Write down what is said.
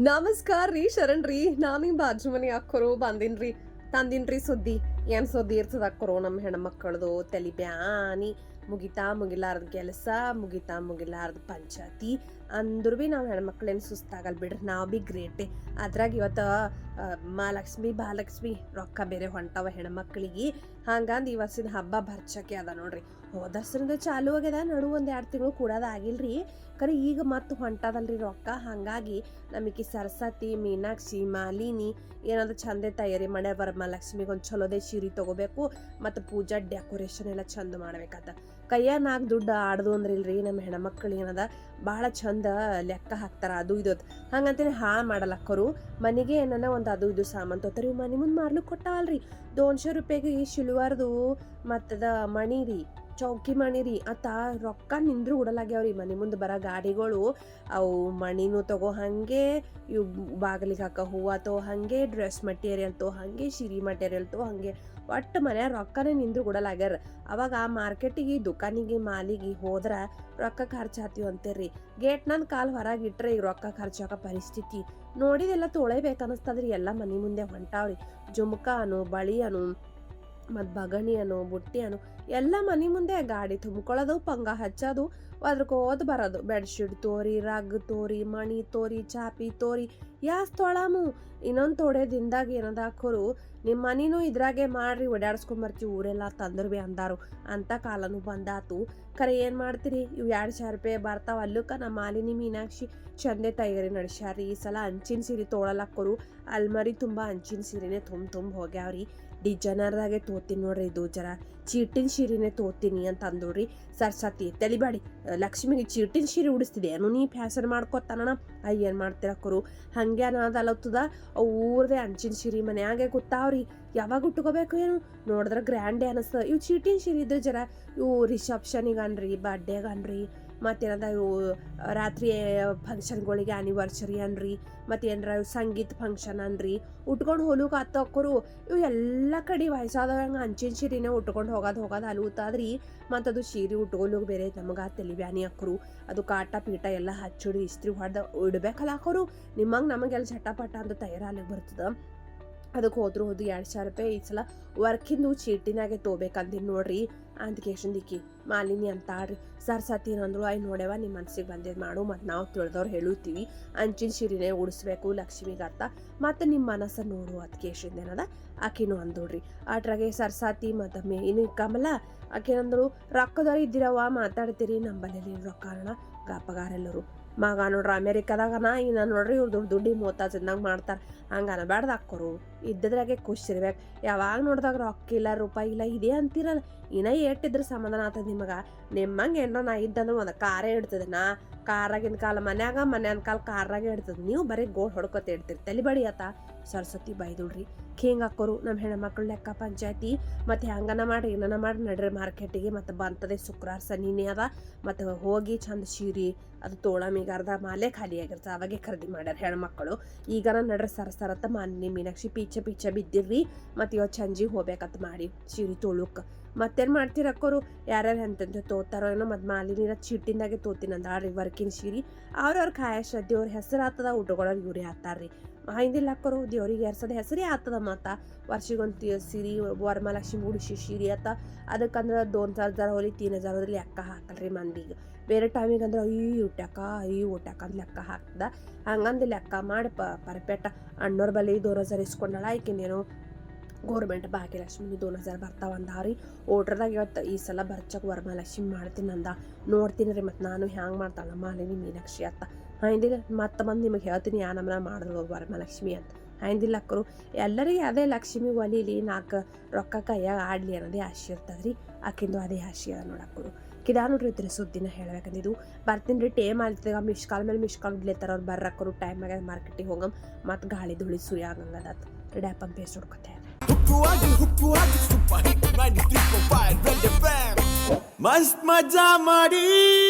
ನಮಸ್ಕಾರ ರೀ, ಶರಣ್ ರೀ. ನಾನು ನಿಮ್ಮ ಬಾಜು ಮನೆ ಅಕ್ಕರು ಬಂದಿನ್ರಿ ತಂದಿನ್ರಿ ಸುದ್ದಿ. ಏನ್ ಸುದ್ದಿ ಇರ್ತದ ಅಕ್ಕರು ನಮ್ಮ ಹೆಣ್ಮಕ್ಕಳದು ತಲಿ ಬ್ಯಾನಿ. ಮುಗಿತಾ ಮುಗಿಲಾರ್ದ ಕೆಲಸ, ಮುಗಿತಾ ಮುಗಿಲಾರ್ದ ಪಂಚಾಯತಿ. ಅಂದ್ರೂ ಭೀ ನಾವು ಹೆಣ್ಮಕ್ಳೇನು ಸುಸ್ತಾಗಲ್ಲ ಬಿಡ್ರಿ, ನಾವು ಭೀ ಗ್ರೇಟೆ. ಅದ್ರಾಗ ಇವತ್ತು ಮಹಾಲಕ್ಷ್ಮಿ ಭಾಲಕ್ಷ್ಮಿ ರೊಕ್ಕ ಬೇರೆ ಹೊಂಟವ ಹೆಣ್ಮಕ್ಳಿಗೆ. ಹಂಗಂದು ಈ ವರ್ಷದ ಹಬ್ಬ ಭರ್ಚಕ್ಕೆ ಅದ ನೋಡ್ರಿ. ಹೋದರ್ಸರಿಂದ ಚಾಲು ಆಗ್ಯದ, ನಡು ಒಂದು ಎರಡು ತಿಂಗಳು ಕೂಡೋದ ಆಗಿಲ್ರಿ. ಖರೆ ಈಗ ಮತ್ತೆ ಹೊಂಟದಲ್ರಿ ರೊಕ್ಕ. ಹಾಗಾಗಿ ನಮಗೆ ಸರಸ್ವತಿ, ಮೀನಾಕ್ಷಿ, ಮಾಲಿನಿ ಏನಾದ್ರು ಚಂದೆ ತಯಾರಿ ಮಾಡ್ಯಾರ ಲಕ್ಷ್ಮಿಗೆ ಒಂದು ಚಲೋದೇ ಸೀರೆ ತೊಗೋಬೇಕು. ಮತ್ತು ಪೂಜಾ, ಡೆಕೋರೇಷನ್ ಎಲ್ಲ ಚಂದ ಮಾಡ್ಬೇಕತ್ತ ಕೈಯಾಗ ನಾಲ್ಕು ದುಡ್ಡು ಆಡ್ದು ಅಂದ್ರೆ ಇಲ್ರಿ ನಮ್ಮ ಹೆಣ್ಮಕ್ಳು ಏನದ? ಭಾಳ ಚಂದ ಲೆಕ್ಕ ಹಾಕ್ತಾರ, ಅದು ಇದು ಹಂಗಂತೇಳಿ ಹಾಳು ಮಾಡಲಕ್ಕರು ಮನೆಗೆ ಏನನ ಒಂದು ಅದು ಇದು ಸಾಮಾನು ತೊತ್ತರಿ ಮನೆ ಮುಂದೆ ಮಾರ್ಲಿಕ್ಕೆ ಕೊಟ್ಟಾವಲ್ರಿ. ದೋನ್ಶೆ ರೂಪಾಯಿಗೆ ಈ ಶಿಲ್ವಾರ್ದು ಮತ್ತದ ಮಣಿ ರೀ. ಚೌಕಿ ಮಾಡಿರಿ. ಆತ ರೊಕ್ಕ ನಿಂದ್ರು ಉಡಲಾಗ್ಯಾವ್ರಿ ಮನೆ ಮುಂದೆ ಬರೋ ಗಾಡಿಗಳು. ಅವು ಮಣಿನೂ ತಗೋ ಹಾಗೆ, ಇವು ಬಾಗಿಲಿಗೆ ಹಾಕೋ ಹೂವು ತೋ ಹಾಗೆ, ಡ್ರೆಸ್ ಮಟೀರಿಯಲ್ ತೋ ಹಾಗೆ, ಸಿರಿ ಮಟೀರಿಯಲ್ ತೋ ಹಾಗೆ. ಒಟ್ಟು ಮನೆ ರೊಕ್ಕನೇ ನಿಂದ್ರು ಉಡಲಾಗ್ಯಾರ. ಅವಾಗ ಆ ಮಾರ್ಕೆಟಿಗೆ, ದುಕಾನಿಗೆ, ಮಾಲಿಗೆ ಹೋದ್ರ ರೊಕ್ಕ ಖರ್ಚು ಹಾತೀವಿ ಅಂತೀರಿ ನನ್ ಕಾಲ್ ಹೊರಗೆ ಇಟ್ರೆ ಈಗ ರೊಕ್ಕ ಖರ್ಚು ಹಾಕೋ ಪರಿಸ್ಥಿತಿ. ನೋಡಿದೆಲ್ಲ ತೊಳೆಬೇಕು ಅನಿಸ್ತದ್ರಿ ಎಲ್ಲ ಮನೆ ಮುಂದೆ ಹೊಂಟಾವ್ರಿ. ಜುಮ್ಕಾನು ಅನು ಬಳಿ ಅನು ಮತ್ತು ಬುಟ್ಟಿ ಅನೋ ಎಲ್ಲ ಮನೆ ಮುಂದೆ ಗಾಡಿ ತುಂಬ್ಕೊಳ್ಳೋದು, ಪಂಗ ಹಚ್ಚೋದು ಅದ್ರಕ್ಕೆ ಓದ್ ಬರೋದು. ಬೆಡ್ಶೀಟ್ ತೋರಿ, ರಗ್ ತೋರಿ, ಮಣಿ ತೋರಿ, ಚಾಪಿ ತೋರಿ ಯಾಸ್ ತೊಳಮು ಇನ್ನೊಂದು ತೋಡೆ ದಿನದಾಗ ಏನದ ಹಾಕೋರು ನಿಮ್ಮ ಮನಿನೂ ಇದ್ರಾಗೆ ಮಾಡ್ರಿ ಓಡಾಡ್ಸ್ಕೊಂಬರ್ತೀವಿ ಊರೆಲ್ಲ ತಂದ್ರು ಬಿ ಅಂದಾರು. ಅಂತ ಕಾಲನೂ ಬಂದಾತು. ಖರೆ ಏನು ಮಾಡ್ತೀರಿ? ಇವು ಎರಡು ರೂಪಾಯಿ ಬರ್ತಾವ, ಅಲ್ಲಕ್ಕ ನಮ್ಮ ಮಾಲಿನಿ ಮೀನಾಕ್ಷಿ ಚಂದೆ ತಯಾರಿ ನಡೆಸ್ಯಾರಿ ಈ ಸಲ ಅಂಚಿನ ಸೀರೆ ತೋಳಲಾಕೋರು ಅಲ್ಮರಿ ತುಂಬ ಅಂಚಿನ ಸೀರೆನೇ ತುಂಬ ತುಂಬ ಹೋಗ್ಯಾವ್ರಿ. ಡಿಜೈನರ್ದಾಗೆ ತೋತೀನಿ ನೋಡ್ರಿ, ಇದು ಜರ ಚೀಟಿನ ಶೀರಿನೇ ತೋತೀನಿ ಅಂತ ಅಂದೋಡ್ರಿ ಸರ್ಸತಿ ತಲಿಬಾಡಿ ಲಕ್ಷ್ಮಿಗೆ ಚೀಟಿನ ಶೀರಿ ಉಡಿಸ್ತಿದೆ ಏನು ನೀ ಫ್ಯಾಷನ್ ಮಾಡ್ಕೊತಾನ ಅಯ್ಯ ಏನು ಮಾಡ್ತಿರಕ್ಕರು ಹಂಗೆ ಅನ್ನೋದಲ್ಲತ್ತದ ಊರದೇ ಅಂಚಿನ ಶೀರಿ ಮನ್ಯಾಗೆ ಗೊತ್ತಾವ್ರಿ. ಯಾವಾಗ ಉಟ್ಕೋಬೇಕು ಏನು? ನೋಡಿದ್ರೆ ಗ್ರ್ಯಾಂಡೇ ಅನಿಸ್ತದೆ ಇವು ಚೀಟಿನ ಶೀರಿ ಇದ್ರೆ ಜರ ಇವು ರಿಸೆಪ್ಷನಿಗೆ ಅನ್ರಿ ಬರ್ಡೇಗೆ ಅನ್ರಿ. ಮತ್ತೇನದ ಇವು ರಾತ್ರಿ ಫಂಕ್ಷನ್ಗಳಿಗೆ ಆನಿವರ್ಸರಿ ಅನ್ರಿ ಮತ್ತು ಇವು ಸಂಗೀತ ಫಂಕ್ಷನ್ ಅನ್ರಿ, ಉಟ್ಕೊಂಡು ಹೋಲುಕ್ ಹತ್ತಕ್ಕೋರು ಇವು ಎಲ್ಲ ಕಡೆ ವಯಸ್ಸಾದವಂಗೆ ಅಂಚಿನ ಸೀರೆನೇ ಉಟ್ಕೊಂಡು ಹೋಗೋದು ಹೋಗೋದು ಅಲುತ್ತಾದ್ರಿ ಮತ್ತು ಅದು ಸೀರೆ ಉಟ್ಕೊಲುಕ್ ಬೇರೆ ನಮಗೆ ತಲೆ ಬ್ಯಾನಿ ಅಕ್ಕರು, ಅದು ಕಾಟ ಪೀಟ ಎಲ್ಲ ಹಚ್ಚಿಡಿ ಇಸ್ತ್ರಿ ಹೊಡೆದ ಇಡ್ಬೇಕಲ್ಲ ಹಾಕೋರು ನಿಮ್ಮಂಗೆ ನಮಗೆಲ್ಲ ಚಟಪಟ ಅಂತ ತಯಾರಾಗಿ ಬರ್ತದ. ಅದಕ್ಕೆ ಹೋದ್ರು ಹೋದು ಎರಡು ಸಾವಿರ ರೂಪಾಯಿ ಈ ಸಲ ವರ್ಕಿಂದು ಚೀಟಿನಾಗೆ ತೊಗೋಬೇಕಂತೀನಿ ನೋಡ್ರಿ ಅಂತ ಕೇಶಂದಿಕ್ಕಿ ಮಾಲಿನಿ ಅಂತ ಆಡ್ರಿ. ಸರ್ಸತಿ ಅಂದ್ರು ಐ ನೋಡ್ಯವ ನಿಮ್ಮ ಮನ್ಸಿಗೆ ಬಂದಿದ್ದು ಮಾಡು ಮತ್ತು ನಾವು ತಿಳಿದವ್ರು ಹೇಳುತ್ತೀವಿ. ಅಂಚಿನ ಶಿರಿನೇ ಉಡಿಸ್ಬೇಕು, ಲಕ್ಷ್ಮಿಗರ್ತ. ಮತ್ತು ನಿಮ್ಮ ಮನಸ್ಸು ನೋಡು ಅದು ಕೇಶಂದೇನದ ಆಕಿನೂ ಅಂದೋಡ್ರಿ ಅಟ್ರಾಗೆ ಸರ್ಸಾತಿ ಮತ್ತು ಮೇನು ಕಮಲ ಆಕೇನಂದ್ರು ರೊಕ್ಕದವ್ರು ಇದ್ದಿರವ ಮಾತಾಡ್ತೀರಿ ನಂಬಲ್ಲಿ ರೊಕ್ಕ ಅಣ್ಣ ಗಪ್ಪಗಾರೆಲ್ಲರು ಮಗ ನೋಡ್ರಿ ಅಮೇರಿಕಾದಾಗ ನಾ ಇನ್ನ ನೋಡ್ರಿ ಇವ್ರು ದುಡ್ಡು ದುಡ್ಡಿ ಮೂವತ್ತಾರು ಇದ್ದಂಗೆ ಮಾಡ್ತಾರೆ. ಹಂಗೆ ಅನ್ನಬಾರ್ದು ಹಾಕೋರು ಇದ್ದದ್ರಾಗೆ ಖುಷಿ ಇರ್ಬೇಕು. ಯಾವಾಗ ನೋಡಿದಾಗ ರೊಕ್ಕ ಇಲ್ಲ, ರೂಪಾಯಿ ಇಲ್ಲ, ಇದೇ ಅಂತೀರಲ್ಲ. ಇನ್ನ ಏಟಿದ್ರೆ ಸಮಾಧಾನ ಆಗ್ತದೆ ನಿಮಗೆ. ನಿಮ್ಮಂಗೆ ಏನೋ ನಾ ಇದ್ದಂದ್ರೆ ಒಂದು ಕಾರೇ ಇಡ್ತದೆ ನಾ ಕಾರಾಗಿನ ಕಾಲ ಮನ್ಯಾಗ, ಮನ್ಯಾನ ಕಾಲ ಕಾರಾಗೆ ಇಡ್ತದೆ ನೀವು ಬರೀ ಗೋಳ್ ಹೊಡ್ಕೊತ ಇಡ್ತೀರಿ ತಲೆ ಬಡಿ ಆತ. ಸರಸ್ವತಿ ಬೈದುಳ್ರಿ. ಹಿಂಗೆ ಹಾಕೋರು ನಮ್ಮ ಹೆಣ್ಮಕ್ಳು ಲೆಕ್ಕ ಪಂಚಾಯತಿ, ಮತ್ತು ಹಂಗನ ಮಾಡಿ ಏನನ ಮಾಡಿ ನಡ್ರಿ ಮಾರ್ಕೆಟಿಗೆ, ಮತ್ತು ಬಂತದೆ ಶುಕ್ರವಾರ ಸನಿನೇ ಅದ. ಮತ್ತು ಹೋಗಿ ಚಂದ ಸೀರೆ, ಅದು ತೋಳಮಿಗೆ ಅರ್ಧ ಮಾಲೆ ಖಾಲಿ ಆಗಿರ್ತದೆ ಅವಾಗೆ ಖರೀದಿ ಮಾಡ್ಯಾರ ಹೆಣ್ಮಕ್ಳು. ಈಗನ ನಡ್ರಿ ಸರಸರತ್ತ ಮಾನ್ಯ ಮೀನಾಕ್ಷಿ ಪೀಚ ಪೀಚ ಬಿದ್ದಿರ್ರಿ. ಮತ್ತು ಇವತ್ತು ಸಂಜೆ ಹೋಗ್ಬೇಕಂತ ಮಾಡಿ ಸೀರೆ ತೊಳುಕ್. ಮತ್ತೇನು ಮಾಡ್ತೀರ ಅಕ್ಕೋರು? ಯಾರ್ಯಾರು ಎಂತೆಂತ ತೋತಾರೋ ಏನೋ ಮತ್ತು ಮಾಲಿನಿರ ಚೀಟಿಂದಾಗೆ ತೋತಿನಂದ ರೀ ವರ್ಕಿನ ಶೀರಿ ಅವ್ರವ್ರ ಕಾಯಶ ದೇವ್ರ ಹೆಸರು ಆತದ ಊಟಗಳವ್ರು ಇವ್ರಿ ಹಾಕ್ತಾರ್ರಿ. ಹಿಂದಿಲ್ಲ ಹಾಕೋರು ದೇವ್ರಿಗೆ ಎರ್ಸದ ಹೆಸರೇ ಆತದ ಮತ್ತ ವರ್ಷಿಗೊಂದು ಸಿರಿ, ವರಮಹಾಲಕ್ಷ್ಮಿ ಉಡಿಸಿ ಸೀರೆ ಆತ. ಅದಕ್ಕಂದ್ರೆ ದೋನ್ ಸಾವಿರ ಹೋಲಿ, ತೀನ್ ಹಜಾರ್ ಹೋದ್ರೆ ಲೆಕ್ಕ ಹಾಕಲ್ರಿ ಮಂದಿಗೆ. ಬೇರೆ ಟೈಮಿಗೆ ಅಂದ್ರೆ ಅಯ್ಯೋ ಊಟಕ್ಕ ಅಯ್ಯೋ ಊಟಕ್ಕ ಅಂತ ಲೆಕ್ಕ ಹಾಕ್ದ. ಹಂಗಂದು ಲೆಕ್ಕ ಮಾಡಿ ಪ ಪರ್ಪೆಟ್ಟ ಅಣ್ಣವ್ರ ಬಲ್ಲಿ ದೋನ್ ಹಜಾರ್ ಇಸ್ಕೊಂಡಳ ಆಯ್ಕಿನೇನು ಗೋರ್ಮೆಂಟ್ ಭಾಗ್ಯಲಕ್ಷ್ಮಿ ದೋನ್ ಹಜಾರ್ ಬರ್ತಾವ ಅಂದಾರಿ. ಓಟ್ರದಾಗ ಇವತ್ತು ಈ ಸಲ ಬರ್ಚಕ್ ವರಮಹಾಲಕ್ಷ್ಮಿ ಮಾಡ್ತೀನಿ ಅಂದ ನೋಡ್ತೀನಿ ರೀ ಮತ್ತು ನಾನು ಹ್ಯಾಂಗೆ ಮಾಡ್ತಾಳ ಮಾಲಿನಿ ಮೀನಾಕ್ಷಿ ಅಂತ ಹೈಂದಿಲ್ಲ ಮತ್ತೆ ಬಂದು ನಿಮಗೆ ಹೇಳ್ತೀನಿ ಯಾ ನಮ್ಮನ್ನ ಮಾಡಿದ್ರು ವರಮಹಾಲಕ್ಷ್ಮಿ ಅಂತ. ಹೈಂದಿಲ್ಲ ಅಕ್ಕರು ಎಲ್ಲರಿಗೆ ಅದೇ ಲಕ್ಷ್ಮಿ ಒಲಿಲಿ ನಾಲ್ಕು ರೊಕ್ಕ ಕೈಯಾಗ ಆಡ್ಲಿ ಅನ್ನೋದೇ ಆಶೆ ರೀ ಆಕಿಂದು ಅದೇ ಆಶೆ ಅದ ನೋಡಕ್ಕರು ಕಿದಾ ನೋಡ್ರಿ ಇದ್ರಿ ಸುದ್ದಿನ ಹೇಳ್ಬೇಕಂದಿದ್ದು. ಬರ್ತೀನಿ ರೀ, ಟೇಮ್ ಆಗ್ತದೆ ಮಿಶ್ ಕಾಲ್ ಮೇಲೆ ಮಿಶ್ ಕಾಲ್ ಇಡ್ಲೇತಾರ ಅವ್ರು ಬರ್ರಕ್ಕರು ಟೈಮ್ ಆಗ ಮಾರ್ಕೆಟಿಗೆ ಹೋಗಮ್. ಮತ್ತು ಗಾಳಿ ಧೂಳಿ ಸುಯಾಗಂಗದ ಡ್ಯಾಪನ್ ಪೇಸ್ಟ್ ಹೊಡ್ಕೊತೆ Hupuagi, Hupuagi, Super Hit 93.5, Red FM. Mast Maja Madi.